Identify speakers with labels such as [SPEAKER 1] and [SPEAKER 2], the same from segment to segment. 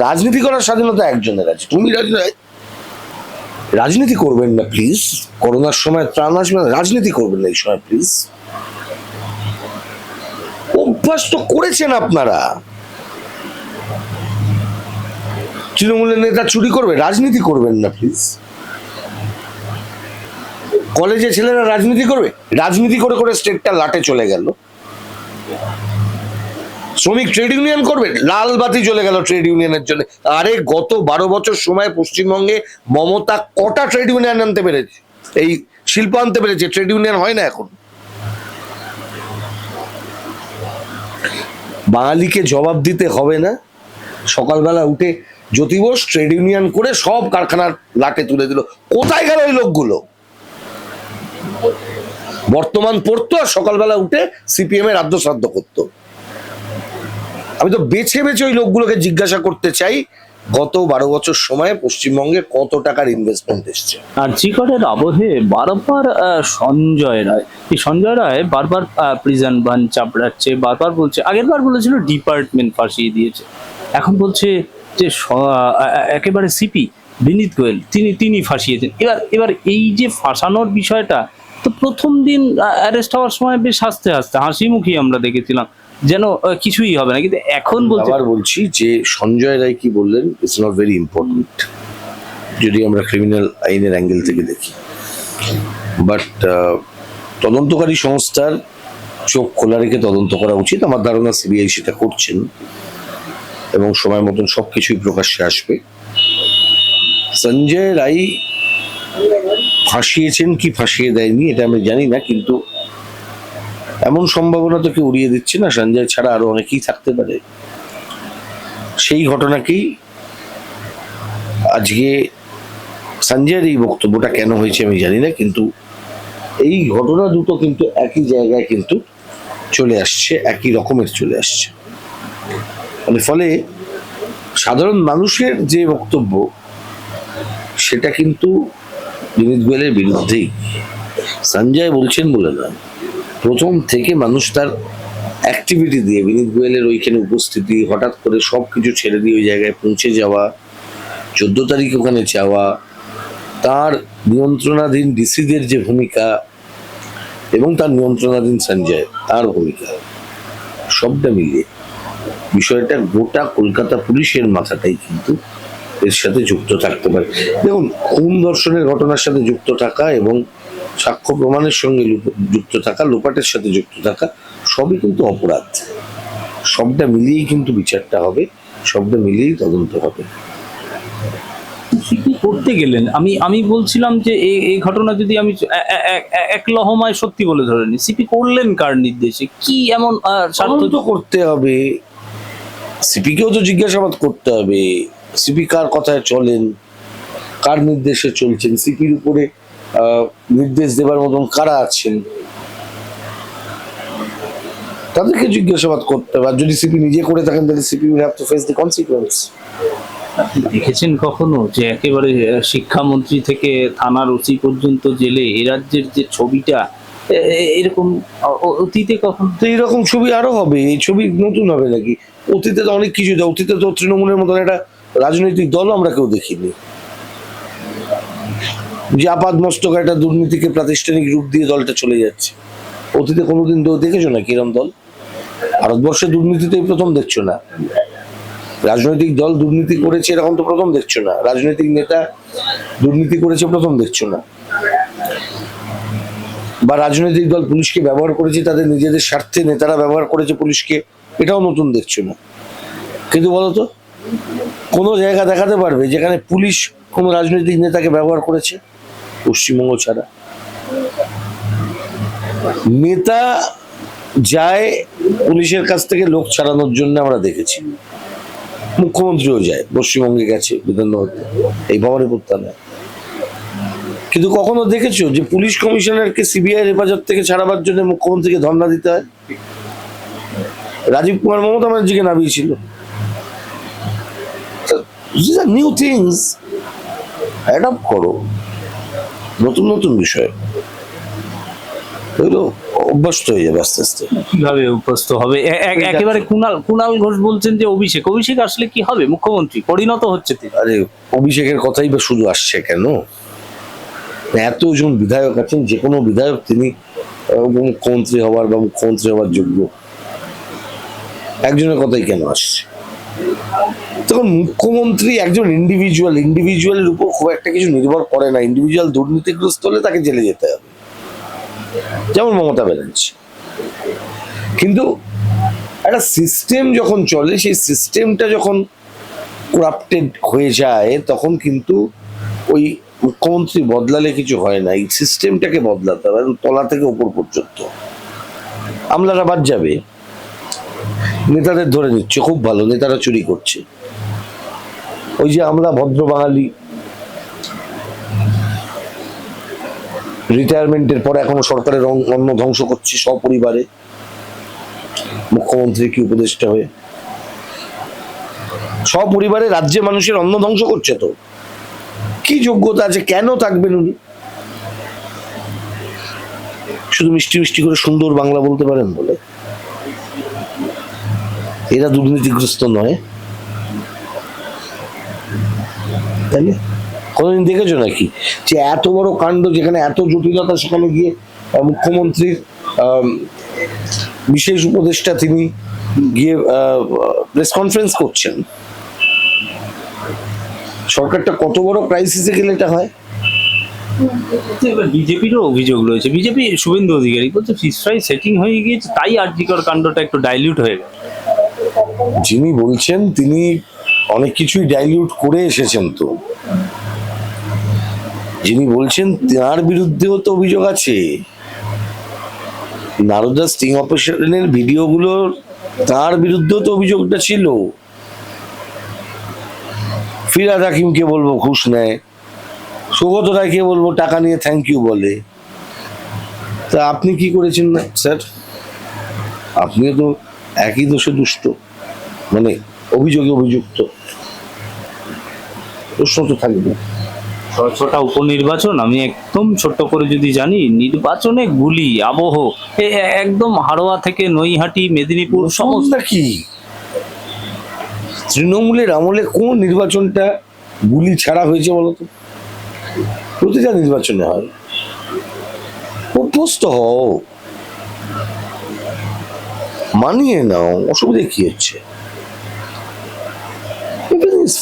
[SPEAKER 1] রাজনীতি করার স্বাধীনতা একজনের আছে। তুমি রাজনীতি করবেন না প্লিজ করোনার সময় ত্রাণ আসবে না, রাজনীতি করবেন না এই সময় প্লিজ অভ্যাস তো করেছেন আপনারা। তৃণমূলের নেতা চুরি করবে, রাজনীতি করবেন না প্লিজ কলেজে ছেলেরা রাজনীতি করবে? রাজনীতি করে করে স্টেটটা লাটে চলে গেল। শ্রমিক ট্রেড ইউনিয়ন করবে? লাল বাতি চলে গেল ট্রেড ইউনিয়নের জন্য। আরে গত বারো বছর সময় পশ্চিমবঙ্গে মমতা কটা ট্রেড ইউনিয়ন আনতে পেরেছে? এই শিল্প আনতে পেরেছে, ট্রেড ইউনিয়ন হয় না এখন। বাঙালিকে জবাব দিতে হবে না। সকালবেলা উঠে জ্যোতি বোস ট্রেড ইউনিয়ন করে সব কারখানার লাটে তুলে দিল। কোথায় গেল ওই লোকগুলো? বর্তমান পড়তো আর সকালবেলা উঠে সিপিএম এর আদ্য শ্রাদ্ধ করতো। আমি তো বেছে বেছে ওই লোকগুলোকে জিজ্ঞাসা করতে চাই, গত বারো বছর সময়ে পশ্চিমবঙ্গে কত টাকার ইনভেস্টমেন্ট এসছে?
[SPEAKER 2] আর চিকটের আবহে বারবার সঞ্জয় রায় এই সঞ্জয় রায় বারবার প্রিজন বান চাপড়াচ্ছে, বারবার বলছে, আগের বার বলেছিল ডিপার্টমেন্ট ফাঁসিয়ে দিয়েছে। এখন বলছে যে একেবারে সিপি বিনীত গোয়েল, তিনি তিনি ফাঁসিয়েছেন। এবার এবার এই যে ফাঁসানোর বিষয়টা, তো প্রথম দিন অ্যারেস্ট হওয়ার সময় বেশ হাসতে হাসতে হাসি মুখী আমরা দেখেছিলাম। যেন কিছুই হবে না। কিন্তু এখন বলছে
[SPEAKER 1] আবার বলছি যে সঞ্জয় রায় কি বললেন ইটস নট ভেরি ইম্পর্টেন্ট যদি আমরা ক্রিমিনাল আইনের অ্যাঙ্গেল থেকে দেখি। বাট তদন্তকারী সংস্থার চোখ খোলা রেখে তদন্ত করা উচিত। আমার ধারণা সিবিআই সেটা করছেন। এবং সময় মতন সব কিছুই প্রকাশ্যে আসবে। সঞ্জয় রায় ফাঁসিয়েছেন কি ফাঁসিয়ে দেয়নি এটা আমি জানি না। কিন্তু এমন সম্ভাবনা তো কেউ উড়িয়ে দিচ্ছে না, সঞ্জয় ছাড়া আরও অনেকেই থাকতে পারে। সেই ঘটনাকেই আজকে সঞ্জয়ের এই বক্তব্যটা কেন হয়েছে আমি জানি না, কিন্তু এই ঘটনা দুটো কিন্তু একই জায়গায় কিন্তু চলে আসছে, একই রকমের চলে আসছে। মানে ফলে সাধারণ মানুষের যে বক্তব্য, সেটা কিন্তু বিনীত গোয়েলের বিরুদ্ধেই। সঞ্জয় বলছেন বলে না প্রথম থেকে মানুষ তার অ্যাক্টিভিটি দিয়ে বিনীত গোয়েলের ওইখানে উপস্থিতি, হঠাৎ করে সব কিছু ছেড়ে দিয়ে ওই জায়গায় পৌঁছে যাওয়া, চোদ্দ তারিখ ওখানে যাওয়া, তার নিয়ন্ত্রণাধীন ডিসিদের যে ভূমিকা এবং তার নিয়ন্ত্রণাধীন সঞ্জয়, তার ভূমিকা, সবটা মিলিয়ে। বিষয়টা গোটা কলকাতা পুলিশের মাথাটাই কিন্তু এর সাথে যুক্ত থাকতে পারে। দেখুন, খুন দর্শনের ঘটনার সাথে যুক্ত থাকা এবং সাক্ষ্য প্রমাণের সঙ্গে যুক্ত থাকা লোপাটের সাথে যুক্ত থাকা সবই কিন্তু অপরাধ। সবটা মিলিয়েই কিন্তু বিচারটা হবে সবটা মিলিয়েই তদন্ত হবে।
[SPEAKER 2] করতে গেলেন। আমি আমি বলছিলাম যে এই এই ঘটনা যদি আমি এক লহমায় সত্যি বলে ধরে নিই সিপি করলেন কার নির্দেশে? কি এমন
[SPEAKER 1] তদন্ত করতে হবে। সিপিকেও তো জিজ্ঞাসাবাদ করতে হবে। সিপি কার কথায় চলেন কার নির্দেশে চলছেন? সিপির উপরে নির্দেশ দেবার মতন কারা আছেন? তাদেরকে জিজ্ঞাসাবাদ করতে হবে। আর যদি সিপি নিজে করে থাকেন তাহলে CP will have to face the consequence
[SPEAKER 2] আপনি দেখেছেন কখনো যে একেবারে শিক্ষামন্ত্রী থেকে থানার ওসি পর্যন্ত জেলে এ রাজ্যের যে ছবিটা এরকম অতীতে কখন?
[SPEAKER 1] তো এইরকম ছবি আরও হবে। এই ছবি নতুন হবে নাকি? অতীতে তো অনেক কিছু অতীতে তো তৃণমূলের মতন একটা রাজনৈতিক দল আমরা কেউ দেখিনি। যে আপাদ মস্তক একটা দুর্নীতিকে প্রাতিষ্ঠানিক রূপ দিয়ে দলটা চলে যাচ্ছে। অতীতে কোনোদিন দেখেছ না কিরম দল? ভারতবর্ষে দুর্নীতিতে এই প্রথম দেখছ না। রাজনৈতিক দল দুর্নীতি করেছে এরকম তো প্রথম দেখছ না। রাজনৈতিক নেতা দুর্নীতি করেছে প্রথম দেখছ না। বা রাজনৈতিক দল পুলিশকে ব্যবহার করেছে, তাদের নিজেদের স্বার্থে নেতারা ব্যবহার করেছে পুলিশকে, এটাও নতুন দেখছ না। কিন্তু বলতো, কোনো জায়গা দেখাতে পারবে যেখানে পুলিশ কোনো রাজনৈতিক নেতাকে ব্যবহার করেছে? পশ্চিমবঙ্গ ছাড়া। নেতা যায় পুলিশের কাছ থেকে লোক ছাড়ানোর জন্য আমরা দেখেছি। মুখ্যমন্ত্রীও যায় পশ্চিমবঙ্গে গেছে বিধাননগর এই ভবনে প্রত্যানে কিন্তু কখনো দেখেছ যে পুলিশ কমিশনারকে সিবিআই হেফাজত থেকে ছাড়াবার জন্য মুখ্যমন্ত্রীকে ধর্ণা দিতে হয়? রাজীব কুমার মমতা ব্যানার্জিকে নামিয়েছিল। নিউ থিংস অ্যাডাপ্ট করো। নতুন নতুন বিষয়। অভ্যস্ত হয়ে যাবে আস্তে আস্তে।
[SPEAKER 2] কীভাবে উপস্থ হবে? একেবারে কুনাল কুনাল ঘোষ বলছেন যে অভিষেক। অভিষেক আসলে কি হবে? মুখ্যমন্ত্রী পরিণত হচ্ছে তিনি।
[SPEAKER 1] আরে অভিষেকের কথাই বা শুধু আসছে কেন? এতজন বিধায়ক আছেন যে কোনো বিধায়ক তিনি মুখ্যমন্ত্রী হওয়ার বা মুখ্যমন্ত্রী হওয়ার যোগ্য। একজনের কথাই কেন আসছে? তখন মুখ্যমন্ত্রী একজন ইন্ডিভিজুয়াল ইন্ডিভিজুয়ালের উপর খুব একটা কিছু নির্ভর করে না। ইন্ডিভিজুয়াল দুর্নীতিগ্রস্ত হলে তাকে জেলে যেতে হবে। যেমন মমতা ব্যানার্জি। কিন্তু একটা সিস্টেম যখন চলে, সেই সিস্টেমটা যখন করাপ্টেড হয়ে যায়, তখন কিন্তু ওই মুখ্যমন্ত্রী বদলালে কিছু হয় না। এই সিস্টেমটাকে বদলাতে হবে তলা থেকে ওপর পর্যন্ত। আমলারা বাদ যাবে। নেতাদের ধরে নিচ্ছে, খুব ভালো, নেতারা চুরি করছে। ওই যে আমরা ভদ্র বাঙালি রিটায়ারমেন্টের পরে এখনও সরকারের অন- অন্ন ধ্বংস করছি সপরিবারে, মুখ্যমন্ত্রী কি উপদেষ্টা হয়ে। সপরিবারে রাজ্যে মানুষের অন্ন ধ্বংস করছে তো। কি যোগ্যতা আছে, কেন থাকবেন উনি? শুধু মিষ্টি মিষ্টি করে সুন্দর বাংলা বলতে পারেন বলে। এরা দুর্নীতিগ্রস্ত নয়। তাই না? দেখেছ নাকি? যে এত বড় কাণ্ড যেখানে এত জটিলতা, সেখানে গিয়ে মুখ্যমন্ত্রীর বিশেষ উপদেষ্টা তিনি গিয়ে প্রেস কনফারেন্স করছেন। সরকারটা কত বড় ক্রাইসিসে গেলে এটা হয়?
[SPEAKER 2] বিজেপিরও অভিযোগ রয়েছে। বিজেপি শুভেন্দু অধিকারী বলছে ফিস সেটিং হয়ে গিয়েছে, তাই আর্জিকর কাণ্ডটা একটু ডাইলিউট হয়ে গেল।
[SPEAKER 1] যিনি বলছেন, তিনি অনেক কিছুই ডাইলিউট করে এসেছেন তো। যিনি বলছেন, তার বিরুদ্ধেও তো অভিযোগ আছে। নারদা স্টিং অপারেশনের ভিডিওগুলোর তার বিরুদ্ধেও তো অভিযোগটা ছিল। ফিরাদ হাকিমকে বলব ঘুষ নেয়, সৌগত রায়কে বলব টাকা নিয়ে থ্যাংক ইউ বলে। তা আপনি কি করেছেন না, স্যার? আপনিও তো একই দোষে দুষ্ট মানে অভিযোগে অভিযুক্ত। প্রশ্ন তো থাকবে।
[SPEAKER 2] ছটা উপনির্বাচন আমি একদম ছোট্ট করে যদি জানি নির্বাচনে গুলি আবহ একদম হাড়োয়া থেকে নৈহাটি মেদিনীপুর সমস্ত
[SPEAKER 1] সমস্যা কি? তৃণমূলের আমলে কোন নির্বাচনটা গুলি ছাড়া হয়েছে বলতো? প্রতিটা নির্বাচনে হয়। অভ্যস্ত হও। মানিয়ে নাও অসুবিধা কি হচ্ছে?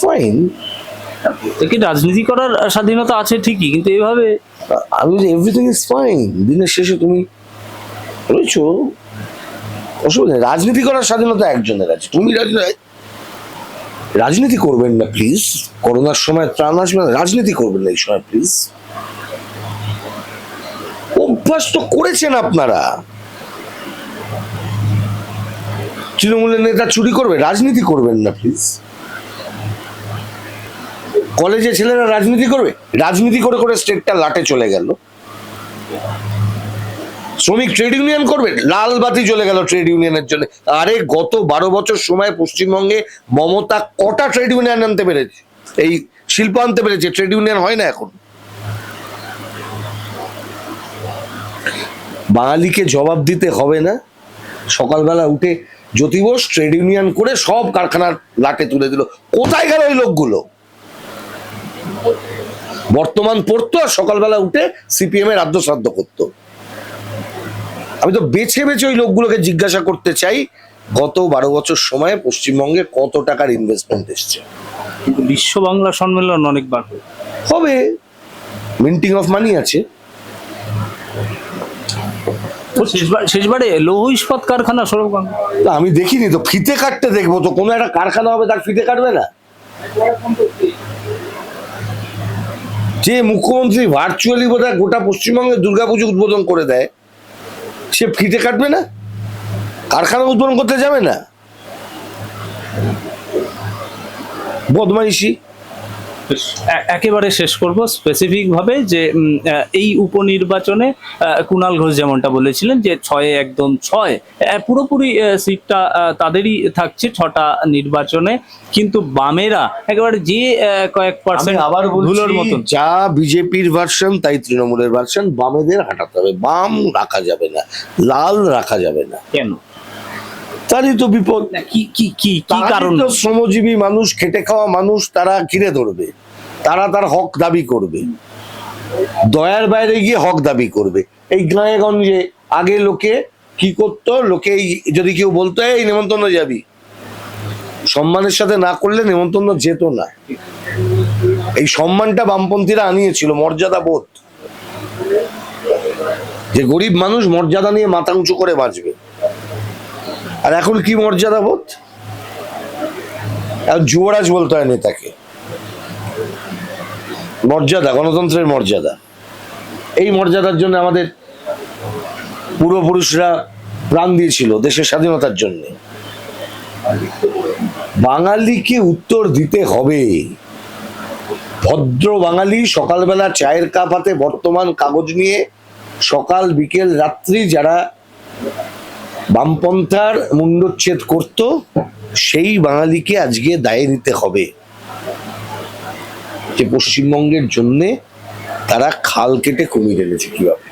[SPEAKER 1] ফাইন
[SPEAKER 2] থেকে রাজনীতি করার স্বাধীনতা আছে ঠিকই কিন্তু এভাবে
[SPEAKER 1] আমি এভরিথিং ইজ ফাইন দিনের শেষে তুমি রয়েছো অসুবিধা রাজনীতি করার স্বাধীনতা একজনের আছে। তুমি রাজনীতি রাজনীতি করবেন না প্লিজ করোনার সময় ত্রাণ আসবে না। রাজনীতি করবেন না এই সময় প্লিজ অভ্যাস তো করেছেন আপনারা। তৃণমূলের নেতা চুরি করবে? রাজনীতি করবেন না প্লিজ কলেজে ছেলেরা রাজনীতি করবে? রাজনীতি করে করে স্টেটটা লাটে চলে গেল। শ্রমিক ট্রেড ইউনিয়ন করবে? লাল বাতি চলে গেল ট্রেড ইউনিয়নের জন্য। আরে গত বারো বছর সময় পশ্চিমবঙ্গে মমতা কটা ট্রেড ইউনিয়ন আনতে পেরেছে? এই শিল্প আনতে পেরেছে ট্রেড ইউনিয়ন হয় না এখন। বাঙালিকে জবাব দিতে হবে না। সকালবেলা উঠে জ্যোতি বোস ট্রেড ইউনিয়ন করে সব কারখানার লাটে তুলে দিল। কোথায় গেল ওই লোকগুলো? বর্তমান পড়তো আর সকালবেলা উঠে সিপিএম এর রাজ্য শ্রাদ্ধ করতো। আমি তো বেছে বেছে ওই লোকগুলোকে জিজ্ঞাসা করতে চাই গত বারো বছর সময়ে পশ্চিমবঙ্গে কত টাকার ইনভেস্টমেন্ট এসছে?
[SPEAKER 2] কিন্তু বিশ্ব বাংলা সম্মেলন অনেকবার।
[SPEAKER 1] হবে। মিন্টিং অফ মানি আছে।
[SPEAKER 2] শেষবার লৌহ ইস্পাত কারখানা
[SPEAKER 1] তা আমি দেখিনি তো, ফিতে কাটতে দেখব তো, কোনো একটা কারখানা হবে, তার ফিতে কাটবে না? যে মুখ্যমন্ত্রী ভার্চুয়ালি বোধহয় গোটা পশ্চিমবঙ্গে দুর্গাপুজো উদ্বোধন করে দেয়, সে ফিতে কাটবে না? কারখানা উদ্বোধন করতে যাবে না? বদমাইশি।
[SPEAKER 2] একেবারে শেষ করব স্পেসিফিক ভাবে যে এই উপনির্বাচনে কুণাল ঘোষ যেমনটা বলেছিলেন যে ছয়ে একদম ছয় পুরোপুরি সিটটা তাদেরই থাকছে ছটা নির্বাচনে কিন্তু বামেরা একেবারে যে কয়েক পার্সেন্ট
[SPEAKER 1] আবার
[SPEAKER 2] ধুলোর
[SPEAKER 1] বলছি
[SPEAKER 2] মতন।
[SPEAKER 1] যা বিজেপির ভার্সন তাই তৃণমূলের ভার্সন বামেদের হাঁটাতে হবে। বাম রাখা যাবে না লাল রাখা যাবে না।
[SPEAKER 2] কেন?
[SPEAKER 1] তারই তো বিপদ
[SPEAKER 2] কি কি কি কারণ?
[SPEAKER 1] শ্রমজীবী মানুষ খেটে খাওয়া মানুষ তারা ঘিরে ধরবে। তারা তার হক দাবি করবে। দয়ার বাইরে গিয়ে হক দাবি করবে। এই গাঁয়ে গঞ্জে আগে লোকে কি করতো? লোকে যদি কেউ বলতো এই নেমন্তন্ন যাবি। সম্মানের সাথে না করলে নেমন্তন্ন যেত না। এই সম্মানটা বামপন্থীরা আনিয়েছিল মর্যাদা বোধ। যে গরিব মানুষ মর্যাদা নিয়ে মাথা উঁচু করে বাঁচবে। আর এখন কি মর্যাদা বোধ? যুবরাজ বলতে হয় নেতাকে। মর্যাদা, গণতন্ত্রের মর্যাদা। এই মর্যাদার জন্য আমাদের পূর্বপুরুষরা প্রাণ দিয়েছিল দেশের স্বাধীনতার জন্য। বাঙালিকে উত্তর দিতে হবে। ভদ্র বাঙালি সকালবেলা চায়ের কাপ হাতে বর্তমান কাগজ নিয়ে সকাল, বিকেল, রাত্রি যারা বামপন্থার মুন্ডচ্ছেদ করত, সেই বাঙালিকে আজকে দায়ে নিতে হবে। যে পশ্চিমবঙ্গের জন্যে তারা খাল কেটে কমিয়ে এনেছে কীভাবে?